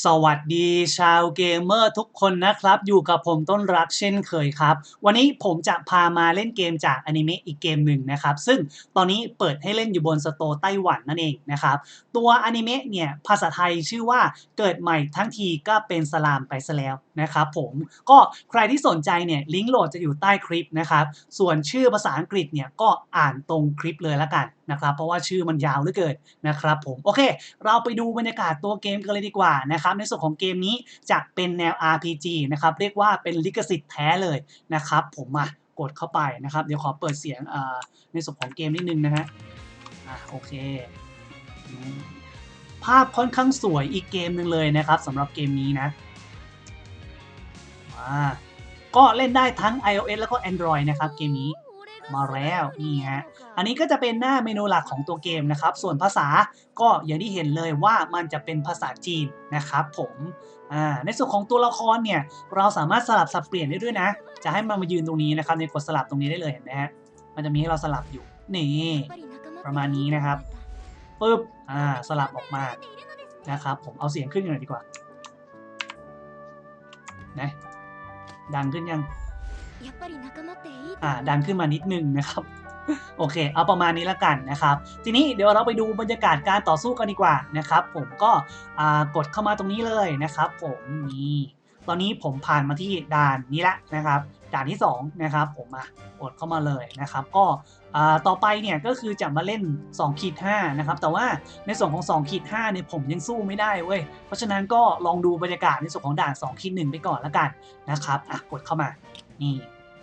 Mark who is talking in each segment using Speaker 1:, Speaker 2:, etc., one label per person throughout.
Speaker 1: สวัสดีชาวเกมเมอร์ทุกคนนะครับ อยู่กับผมต้นรักเช่นเคยครับ วันนี้ผมจะพามาเล่นเกมจากอนิเมะอีกเกมหนึ่งนะครับ ซึ่งตอนนี้เปิดให้เล่นอยู่บนสโตร์ไต้หวันนั่นเองนะครับ ตัวอนิเมะเนี่ยภาษาไทยชื่อว่าเกิดใหม่ทั้งทีก็เป็นสลามไปซะแล้วนะครับผมก็ใครที่สนใจเนี่ยลิงก์โหลดจะอยู่ใต้คลิปนะครับส่วนชื่อภาษาอังกฤษเนี่ยก็อ่านตรงคลิปเลยละกันนะครับเพราะว่าชื่อมันยาวเหลือเกินนะครับผมโอเค เราไปดูบรรยากาศตัวเกมกันเลยดีกว่านะครับในส่วนของเกมนี้จะเป็นแนว RPG นะครับเรียกว่าเป็นลิขสิทธิ์แท้เลยนะครับผมมากดเข้าไปนะครับเดี๋ยวขอเปิดเสียงในส่วนของเกมนิดนึงนะฮะอ่าโอเคภาพค่อนข้างสวยอีกเกมหนึ่งเลยนะครับสำหรับเกมนี้นะ อ่าก็เล่นได้ทั้ง iOS แล้วก็ Android นะครับเกมนี้มาแล้วนี่ฮะอันนี้ก็จะเป็นหน้าเมนูหลักของตัวเกมนะครับ ส่วนภาษาก็อย่างที่เห็นเลยว่ามันจะเป็นภาษาจีนนะครับผมอ่าในส่วนของตัวละครเนี่ยเราสามารถสลับสับเปลี่ยนได้ด้วยนะ จะให้มันมายืนตรงนี้นะครับในกดสลับตรงนี้ได้เลยเห็นไหมฮะมันจะมีให้เราสลับอยู่นี่ประมาณนี้นะครับปึ๊บอ่าสลับออกมานะครับผมเอาเสียงขึ้นหน่อยดีกว่านะ ดังขึ้นยัง อ่า ดังขึ้นมานิดนึงนะครับ โอเค เอาประมาณนี้ละกันนะครับ ทีนี้เดี๋ยวเราไปดูบรรยากาศการต่อสู้กันดีกว่านะครับ ผมก็อ่ากดเข้ามาตรงนี้เลยนะครับ ผมนี่ตอนนี้ผมผ่านมาที่ด่านนี้ละนะครับ ด่านที่2นะครับผมมากดเข้ามาเลยนะครับ ก็อ่า ต่อไปเนี่ยก็คือจะมาเล่น2ขีด5นะครับ แต่ว่าในส่วนของ2ขีด5เนี่ยผมยังสู้ไม่ได้เว้ย เพราะฉะนั้นก็ลองดูบรรยากาศในส่วนของด่าน2ขีด1ไปก่อนละกันนะครับ อะกดเข้ามา นี่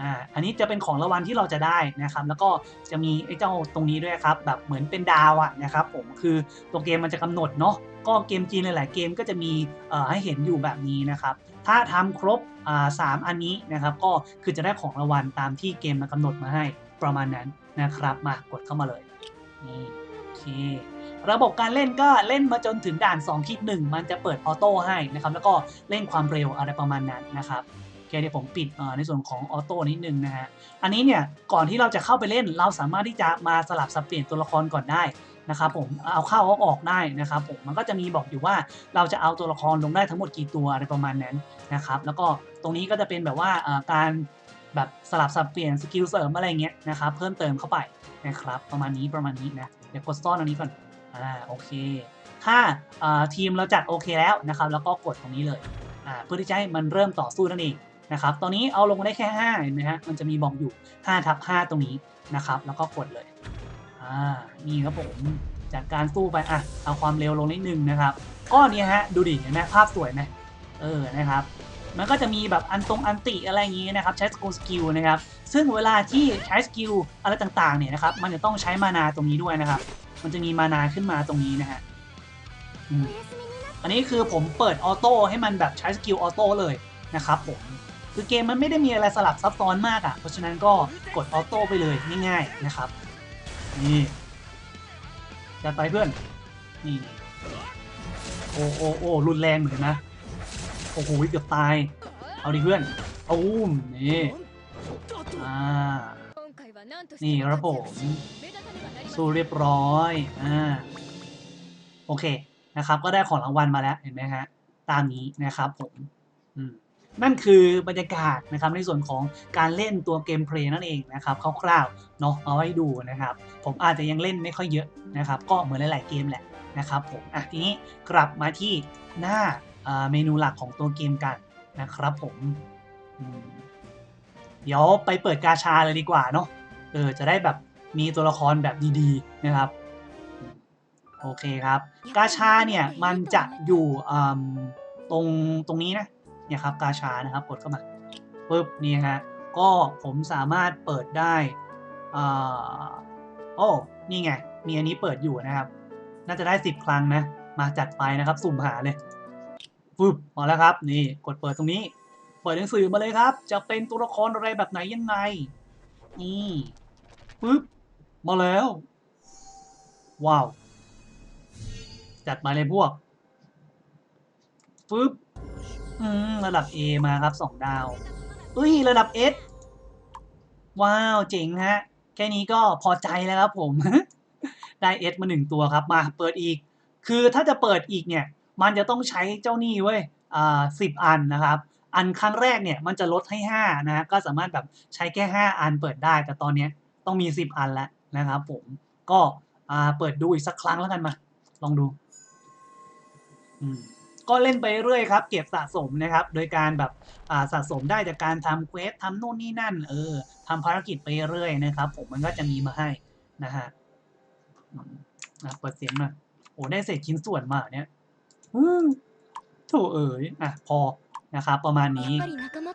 Speaker 1: อ่าอันนี้จะเป็นของรางวัลที่เราจะได้นะครับ แล้วก็จะมีไอ้เจ้าตรงนี้ด้วยครับ แบบเหมือนเป็นดาวอะนะครับผม คือตัวเกมมันจะกำหนดเนาะ ก็เกมจีนหลาย ๆ เกมก็จะมีให้เห็นอยู่แบบนี้นะครับ ถ้าทำครบสามอันนี้นะครับ ก็คือจะได้ของรางวัลตามที่เกมมันกำหนดมาให้ ประมาณนั้นนะครับมากดเข้ามาเลยนี่โอเคระบบการเล่นก็เล่นมาจนถึงด่าน2คลิก1มันจะเปิดออโต้ให้นะครับแล้วก็เล่นความเร็วอะไรประมาณนั้นนะครับโอเคเดี๋ยวผมปิดในส่วนของออโต้นิดนึงนะฮะอันนี้เนี่ยก่อนที่เราจะเข้าไปเล่นเราสามารถที่จะมาสลับสับเปลี่ยนตัวละครก่อนได้นะครับผมเอาเข้าเอาออกได้นะครับผมมันก็จะมีบอกอยู่ว่าเราจะเอาตัวละครลงได้ทั้งหมดกี่ตัวอะไรประมาณนั้นนะครับแล้วก็ตรงนี้ก็จะเป็นแบบว่าการ แบบสลับสับเปลี่ยนสกิลเสริมอะไรเงี้ยนะครับเพิ่มเติมเข้าไปนะครับประมาณนี้ประมาณนี้นะเดี๋ยวกดซ่อนอันนี้ก่อนอ่าโอเค ถ้าทีมเราจัดโอเคแล้วนะครับแล้วก็กดตรงนี้เลยอ่าเพื่อที่จะให้มันเริ่มต่อสู้นั่นเองนะครับตอนนี้เอาลงได้แค่5เห็นไหมฮะมันจะมีบอกอยู่5ทับ5ตรงนี้นะครับแล้วก็กดเลยอ่านี่ครับผมจัดการสู้ไปอะเอาความเร็วลงนิดนึงนะครับก็เนี่ยฮะดูดิเห็นไหมภาพสวยไหมเออนะครับ มันก็จะมีแบบอันตรงอันติอะไรอย่างงี้นะครับใช้สกิลสกิลนะครับซึ่งเวลาที่ใช้สกิลอะไรต่างๆเนี่ยนะครับมันจะต้องใช้มานาตรงนี้ด้วยนะครับ มันจะมีมานาขึ้นมาตรงนี้นะฮะอันนี้คือผมเปิดออโต้ให้มันแบบใช้สกิลออโต้เลยนะครับผมคือเกมมันไม่ได้มีอะไรสลับซับซ้อนมากอะ่ะเพราะฉะนั้นก็กดออโต้ไปเลยง่ายๆนะครับนี่จัดไปเพื่อนนี่โอ้โอ้โอ้รุนแรงเหมือนนะ โอ้โหเกือบตาย เอาดิเพื่อนเอาอุ้มนี่อ่านี่ครับผมสู้เรียบร้อยอ่าโอเคนะครับ ก็ได้ของรางวัลมาแล้วเห็นไหมฮะตามนี้นะครับผมอืมนั่นคือบรรยากาศนะครับในส่วนของการเล่นตัวเกมเพลย์นั่นเองนะครับคร่าวๆเนาะเอาให้ดูนะครับ ผมอาจจะยังเล่นไม่ค่อยเยอะนะครับ ก็เหมือนหลายๆเกมแหละนะครับผมอะทีนี้กลับมาที่หน้า เมนูหลักของตัวเกมกันนะครับผมเดี๋ยวไปเปิดกาชาเลยดีกว่าเนาะเออจะได้แบบมีตัวละครแบบดีๆนะครับ โอเคครับ กาชาเนี่ยมันจะอยู่ตรงตรงนี้นะเนี่ยครับกาชานะครับกดเข้ามาปุ๊บนี่ฮะก็ผมสามารถเปิดได้โอ้นี่ไงมีอันนี้เปิดอยู่นะครับ น่าจะได้สิบครั้งนะ มาจัดไปนะครับ สุ่มหาเลย ปุ๊บมาแล้วครับ นี่กดเปิดตรงนี้ เปิดหนังสือมาเลยครับ จะเป็นตัวละครอะไรแบบไหนยังไงนี่ปุ๊บมาแล้ว ว้าว จัดมาเลยพวกปุ๊บอืมระดับ A มาครับสองดาวเอ้ยระดับ S ว้าว เจ๋งฮะ แค่นี้ก็พอใจแล้วครับผม ได้ S มาหนึ่งตัวครับมาเปิดอีก คือถ้าจะเปิดอีกเนี่ย มันจะต้องใช้เจ้าหนี้เว้ยอ่าสิบอันนะครับ อันครั้งแรกเนี่ยมันจะลดให้ห้านะฮะก็สามารถแบบใช้แค่ห้าอันเปิดได้ แต่ตอนนี้ต้องมีสิบอันแล้วนะครับผมก็อ่าเปิดดูอีกสักครั้งแล้วกันมา ลองดูอืมก็เล่นไปเรื่อยครับ เก็บสะสมนะครับ โดยการแบบอ่าสะสมได้จากการทำเควสทำนู่นนี่นั่น เออทำภารกิจไปเรื่อยนะครับ ผมมันก็จะมีมาให้นะฮะอืมอะเปิดเสียงมาโอ้ได้เศษชิ้นส่วนมาเนี่ย โถเอ๋ยอะพอนะครับประมาณนี้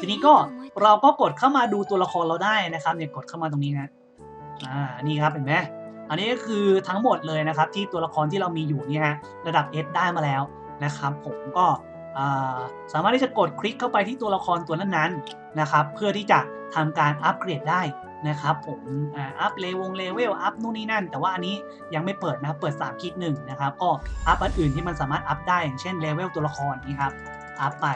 Speaker 1: ทีนี้ก็เราก็กดเข้ามาดูตัวละครเราได้นะครับเนี่ยกดเข้ามาตรงนี้นะอ่านี่ครับเห็นไหมอันนี้ก็คือทั้งหมดเลยนะครับ ที่ตัวละครที่เรามีอยู่เนี่ยฮะระดับ S ได้มาแล้วนะครับผมก็อ่าสามารถที่จะกดคลิกเข้าไปที่ตัวละครตัวนั้นๆนะครับ เพื่อที่จะทำการอัปเกรดได้ นะครับผมอัพเลวงเลเวลอัพนู่นนี่นั่น แต่ว่าอันนี้ยังไม่เปิดนะครับเปิด3คลิกหนึ่งนะครับก็อัพอันอื่นที่มันสามารถอัพได้อย่างเช่นเลเวลตัวละครนี่ครับอัพไป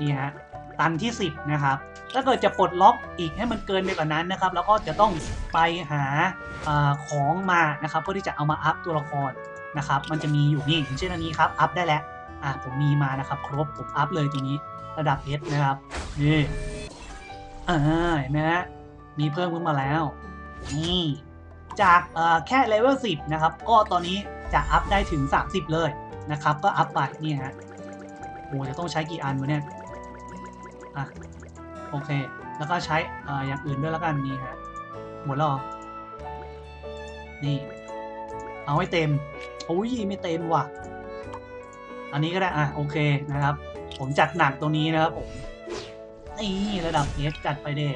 Speaker 1: นี่ฮะตันที่ 10 นะครับ ถ้าเกิดจะปลดล็อกอีกให้มันเกินไปกว่านั้นนะครับ แล้วก็จะต้องไปหาอาของมานะครับ เพื่อที่จะเอามาอัพตัวละครนะครับ มันจะมีอยู่นี่อย่างเช่นอันนี้ครับ อัพได้แล้วอะผมมีมานะครับ ครบผมอัพเลยตัวนี้ระดับ S นะครับ นี่อ่าเห็นไหมฮะ มีเพิ่มขึ้นมาแล้ว นี่ จากแค่เลเวล10 นะครับ ก็ตอนนี้จะอัพได้ถึง 30 เลยนะครับ ก็อัพไปนี่ฮะโอ้จะต้องใช้กี่อันวะเนี่ย อะ โอเค แล้วก็ใช้ออย่างอื่นด้วยแล้วกันนี่ฮะหมดแล้วเหรอนี่ เอาให้เต็มโอ้ยไม่เต็มว่ะ อันนี้ก็ได้ อะ โอเคนะครับ ผมจัดหนักตัวนี้นะครับผม นี่ระดับเอสจัดไปเด้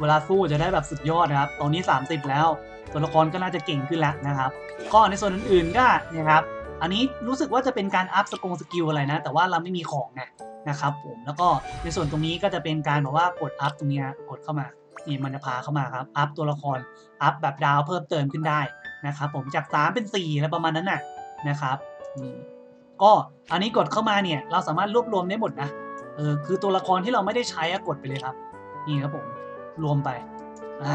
Speaker 1: เวลาสู้จะได้แบบสุดยอดนะครับ ตอนนี้ 30 แล้ว ตัวละครก็น่าจะเก่งขึ้นแล้วนะครับ ก็ในส่วนอื่นๆก็เนี่ยครับ อันนี้รู้สึกว่าจะเป็นการอัพสกงสกิลอะไรนะ แต่ว่าเราไม่มีของไงนะครับผม แล้วก็ในส่วนตรงนี้ก็จะเป็นการแบบว่ากดอัพตรงนี้ฮะกดเข้ามา นี่มันจะพาเข้ามาครับ อัพตัวละคร อัพแบบดาวเพิ่มเติมขึ้นได้นะครับผมจาก 3 เป็น4อะไรประมาณนั้นน่ะนะครับ ก็อันนี้กดเข้ามาเนี่ยเราสามารถรวบรวมได้หมดนะ เออคือตัวละครที่เราไม่ได้ใช้กดไปเลยครับ นี่ครับผมรวมไปอ่า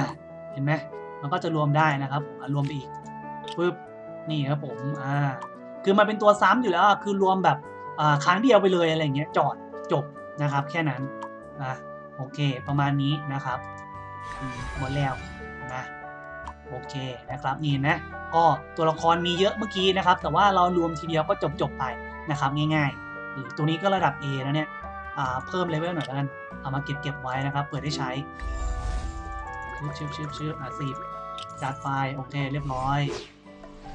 Speaker 1: เห็นไหมมันก็จะรวมได้นะครับผมรวมไปอีกปึ๊บนี่ครับผมอ่าคือมันเป็นตัวซ้ำอยู่แล้วคือรวมแบบอ่าครั้งเดียวไปเลยอะไรเงี้ยจอดจบนะครับ แค่นั้นอะโอเค ประมาณนี้นะครับหมดแล้วนะโอเคนะครับนี่นะก็ตัวละครมีเยอะเมื่อกี้นะครับ แต่ว่าเรารวมทีเดียวก็จบจบไปนะครับ ง่ายๆตัวนี้ก็ระดับ A แล้วเนี่ย เพิ่มเลเวลหน่อยแล้วกัน เอามาเก็บเก็บไว้นะครับ เปิดได้ใช้ชื่อชื่อชื่อชื่ออะสิบจัดไฟโอเคเรียบร้อย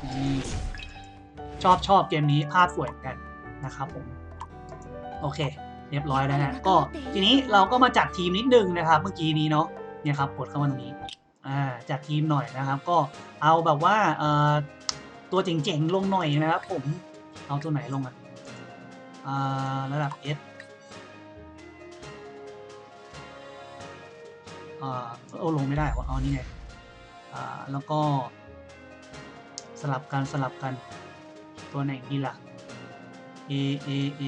Speaker 1: นี่ชอบชอบเกมนี้ภาพสวยเหมือนกันนะครับผม โอเค เรียบร้อยแล้วนะก็ทีนี้เราก็มาจัดทีมนิดนึงนะครับ เมื่อกี้นี้เนาะเนี่ยครับกดเข้ามาตรงนี้อ่าจัดทีมหน่อยนะครับ ก็เอาแบบว่าเอ่อตัวเจ๋งๆลงหน่อยนะครับ ผมเอาตัวไหนลงอะอ่าระดับ S เอาลงไม่ได้วะเอานี่ไงอ่าแล้วก็สลับกันสลับกันตัวไหนดีล่ะ A A A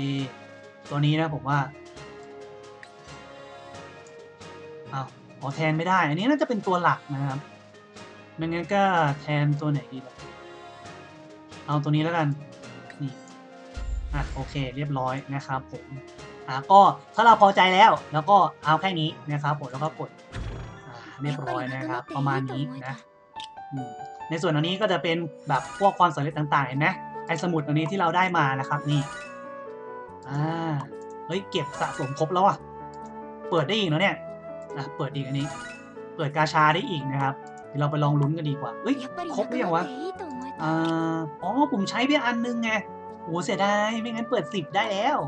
Speaker 1: ตัวนี้นะผมว่าเอาวอ๋อแทนไม่ได้ อันนี้น่าจะเป็นตัวหลักนะครับไม่งั้นก็แทนตัวไหนดีล่ะ เอาตัวนี้แล้วกัน นี่อะโอเคเรียบร้อยนะครับผมอะก็ถ้าเราพอใจแล้ว แล้วก็เอาแค่นี้นะครับผมแล้วก็กด เรียบร้อยนะครับ ประมาณนี้นะอืมในส่วนอันนี้ก็จะเป็นแบบพวกความสำเร็จต่างๆเห็นไหมไอ้สมุดอันนี้ที่เราได้มานะครับนี่อ่าเฮ้ยเก็บสะสมครบแล้วอะเปิดได้อีกแล้วเนี่ยอะเปิดอีกอันนี้ เปิดกาชาได้อีกนะครับเดี๋ยวเราไปลองลุ้นกันดีกว่าเฮ้ยครบหรือยังวะอ่าอ๋อผมใช้ไปอันนึงไงโอ้เสียดายไม่งั้นเปิดสิบได้แล้ว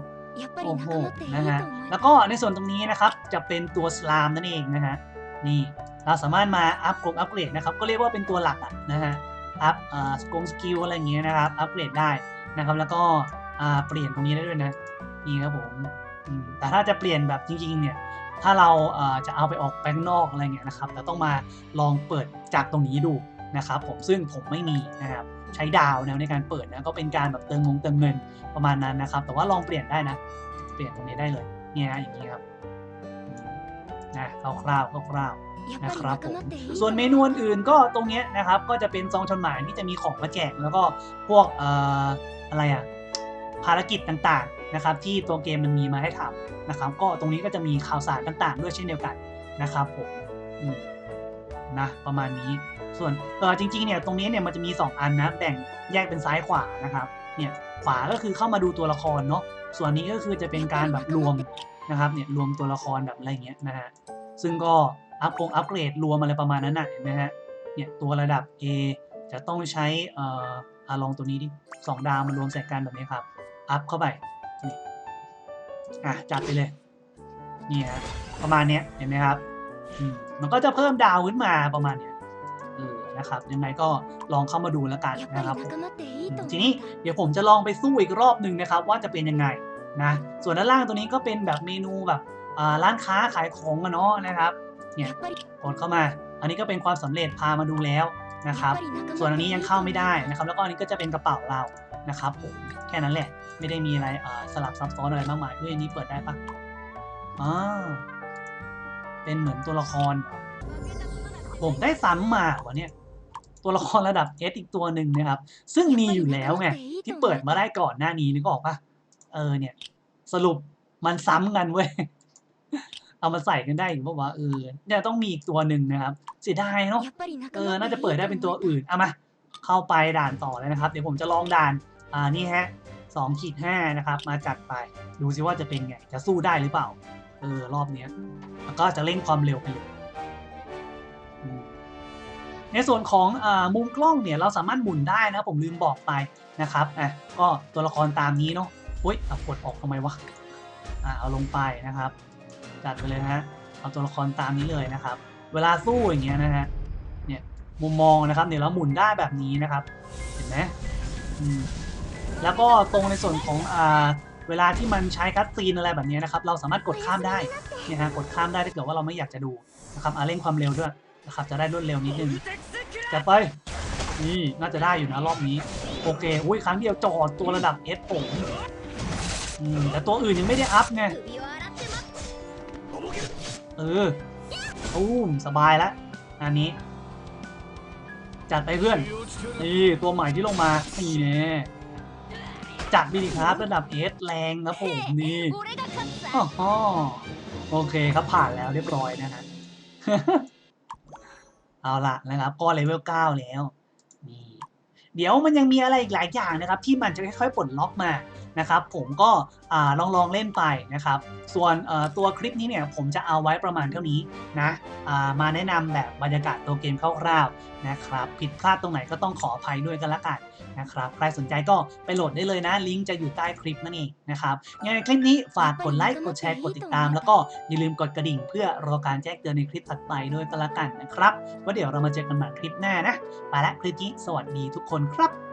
Speaker 1: โอ้โหนะฮะแล้วก็ในส่วนตรงนี้นะครับจะเป็นตัวสลามนั่นเองนะฮะ นี่เราสามารถมาอัพกรอัพเกรดนะครับก็เรียกว่าเป็นตัวหลักอะนะฮะอัพอ่าสกงสกิลอะไรอย่างเงี้ยนะครับอัพเกรดได้นะครับแล้วก็อ่าเปลี่ยนตรงนี้ได้ด้วยนะนี่ครับผมแต่ถ้าจะเปลี่ยนแบบจริงๆเนี่ยถ้าเราอ่อจะเอาไปออกแปลงนอกอะไรเงี้ยนะครับเราต้องมาลองเปิดจากตรงนี้ดูนะครับผมซึ่งผมไม่มีนะครับใช้ดาวนะในการเปิดนะก็เป็นการแบบเติมงงเติมเงินประมาณนั้นนะครับ แต่ว่าลองเปลี่ยนได้นะ เปลี่ยนตรงนี้ได้เลยเนี่ยฮะอย่างนี้ครับ นะคร่าวๆคร่าวๆนะครับผมส่วนเมนูอื่นๆก็ตรงเนี้ยนะครับ ก็จะเป็นซองจดหมายที่จะมีของมาแจกแล้วก็พวกเอ่ออะไรอะภารกิจต่างๆนะครับ ที่ตัวเกมมันมีมาให้ทำนะครับ ก็ตรงนี้ก็จะมีข่าวสารต่างๆ ด้วยเช่นเดียวกันนะครับผมอืมนะประมาณนี้ส่วนเออจริงๆเนี่ยตรงนี้เนี่ยมันจะมี 2 อันนะแบ่งแยกเป็นซ้ายขวานะครับเนี่ยขวาก็คือเข้ามาดูตัวละครเนาะส่วนนี้ก็คือจะเป็นการแบบรวม นะครับเนี่ยรวมตัวละครแบบอะไรเงี้ยนะฮะซึ่งก็อัพองอัพเกรดรวมอะไรประมาณนั้นนะเห็นไหมฮะเนี่ยตัวระดับ A จะต้องใช้อ่าลองตัวนี้ดิสองดาวมารวมใส่กันแบบนี้ครับ อัพเข้าไปนี่อะจัดไปเลยนี่ฮะประมาณเนี้ยเห็นไหมครับมันก็จะเพิ่มดาวขึ้นมาประมาณเนี้ยเออนะครับ ยังไงก็ลองเข้ามาดูแล้วกันนะครับ ทีนี้เดี๋ยวผมจะลองไปสู้อีกรอบหนึ่งนะครับ ว่าจะเป็นยังไง นะส่วนด้านล่างตัวนี้ก็เป็นแบบเมนูแบบร้านค้าขายของกันเนาะนะครับเนี่ยกดเข้ามา อันนี้ก็เป็นความสำเร็จพามาดูแล้วนะครับ ส่วนอันนี้ยังเข้าไม่ได้นะครับ แล้วก็อันนี้ก็จะเป็นกระเป๋าเรานะครับผมแค่นั้นแหละไม่ได้มีอะไรสลับซับซ้อนอะไรมากมายด้วยอันนี้เปิดได้ปะอ๋อเป็นเหมือนตัวละคร ผมได้ซ้ำมาวะเนี่ยตัวละครระดับ S อีกตัวหนึ่งนะครับ ซึ่งมีอยู่แล้วไงที่เปิดมาได้ก่อนหน้านี้นึกออกปะ เออเนี่ย สรุปมันซ้ำกันเว้ย เอามาใส่กันได้อยู่ปะว่าเออเนี่ยต้องมีอีกตัวหนึ่งนะครับ เสียดายเนาะเออน่าจะเปิดได้เป็นตัวอื่นเอามาเข้าไปด่านต่อเลยนะครับ เดี๋ยวผมจะลองด่านอ่านี่ฮะสองขีดห้านะครับ มาจัดไปดูซิว่าจะเป็นไง จะสู้ได้หรือเปล่า เออ รอบเนี้ยแล้วก็จะเร่งความเร็วไปเลยในส่วนของอมุมกล้องเนี่ยเราสามารถหมุนได้นะผมลืมบอกไปนะครับอะก็ตัวละครตามนี้เนาะ อุ้ยเอากดออกทำไมวะอ่าเอาลงไปนะครับ จัดไปเลยนะฮะเอาตัวละครตามนี้เลยนะครับ เวลาสู้อย่างเงี้ยนะฮะเนี่ยมุมมองนะครับเนี่ยเราหมุนได้แบบนี้นะครับ เห็นไหมอืมแล้วก็ตรงในส่วนของอ่าเวลาที่มันใช้คัตซีนอะไรแบบนี้นะครับ เราสามารถกดข้ามได้เนี่ยฮะกดข้ามได้ถ้าเกิดว่าเราไม่อยากจะดูนะครับอาเร่งความเร็วด้วยนะครับ จะได้รวดเร็วนิดนึงจัดไปนี่น่าจะได้อยู่นะรอบนี้ โอเค อุ้ยครั้งเดียวจอดตัวระดับ S ผมอืม แต่ตัวอื่นยังไม่ได้อัพไง เอออู้มสบายแล้วอันนี้ จัดไปเพื่อน นี่ตัวใหม่ที่ลงมานี่แน่จัดมิดิคราฟระดับเอสแรงนะผมนี่อ๋อโอเคครับผ่านแล้วเรียบร้อยนะฮะเอาละนะครับก็เลเวลเก้าแล้วนี่เดี๋ยวมันยังมีอะไรอีกหลายอย่างนะครับ ที่มันจะค่อยๆปลดล็อกมา นะครับ ผมก็ลองลองเล่นไปนะครับ ส่วนตัวคลิปนี้เนี่ยผมจะเอาไว้ประมาณเท่านี้นะมาแนะนำแบบบรรยากาศตัวเกมคร่าวๆนะครับ ผิดพลาดตรงไหนก็ต้องขออภัยด้วยกันละกันนะครับ ใครสนใจก็ไปโหลดได้เลยนะ ลิงก์จะอยู่ใต้คลิปนั่นเองนะครับยังไงคลิปนี้ฝากกดไลค์ กดแชร์ กดติดตาม แล้วก็อย่าลืมกดกระดิ่ง เพื่อรอการแจ้งเตือนในคลิปถัดไปด้วยกันละกันนะครับ ว่าเดี๋ยวเรามาเจอกันใหม่คลิปหน้านะ ไปละคลิปนี้สวัสดีทุกคนครับ